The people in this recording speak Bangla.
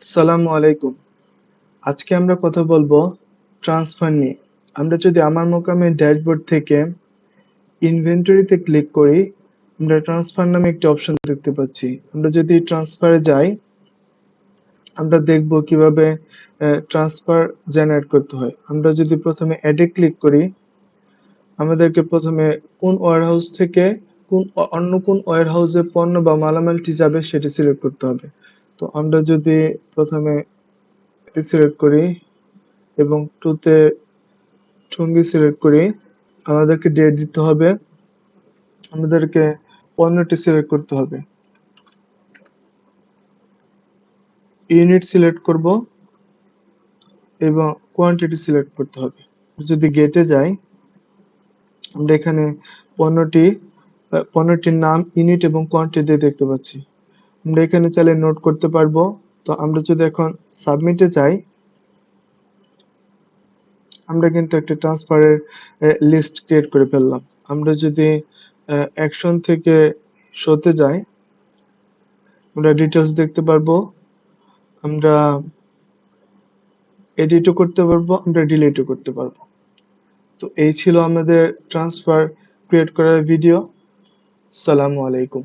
সালামু আলাইকুম। আজকে আমরা কথা বলব ট্রান্সফার নিয়ে। আমরা যদি আমার মোকামে ড্যাশবোর্ড থেকে ইনভেন্টরিতে ক্লিক করি, আমরা ট্রান্সফার নামে একটি অপশন দেখতে পাচ্ছি। আমরা যদি ট্রান্সফারে যাই, আমরা দেখব কীভাবে ট্রান্সফার জেনারেট করতে হয়। আমরা যদি প্রথমে অ্যাডে ক্লিক করি, আমাদেরকে প্রথমে কোন ওয়ারহাউস থেকে কোন অন্য কোন ওয়ারহাউসে পণ্য বা মালামালটি যাবে সেটি সিলেক্ট করতে হবে। তো আমরা যদি প্রথমে এটি সিলেক্ট করি এবং টুতে ঠুঙ্গি সিলেক্ট করি, আমাদেরকে ডেট দিতে হবে। আমাদেরকে পণ্যটি সিলেক্ট করতে হবে। ইউনিট সিলেক্ট করব এবং কোয়ান্টিটি সিলেক্ট করতে হবে। যদি গেটে যাই, আমরা এখানে পণ্যটি পণ্যটির নাম ইউনিট এবং কোয়ান্টিটি দিয়ে দেখতে পাচ্ছি। আমরা এখানে চাইলে নোট করতে পারব। তো আমরা যদি এখন সাবমিটে যাই, আমরা কিন্তু একটা ট্রান্সফারের লিস্ট ক্রিয়েট করে ফেললাম। আমরা যদি অ্যাকশন থেকে শোতে যাই, আমরা ডিটেলস দেখতে পারব। আমরা এডিটও করতে পারব, আমরা ডিলিটও করতে পারব। তো এই ছিল আমাদের ট্রান্সফার ক্রিয়েট করার ভিডিও সালামু আলাইকুম।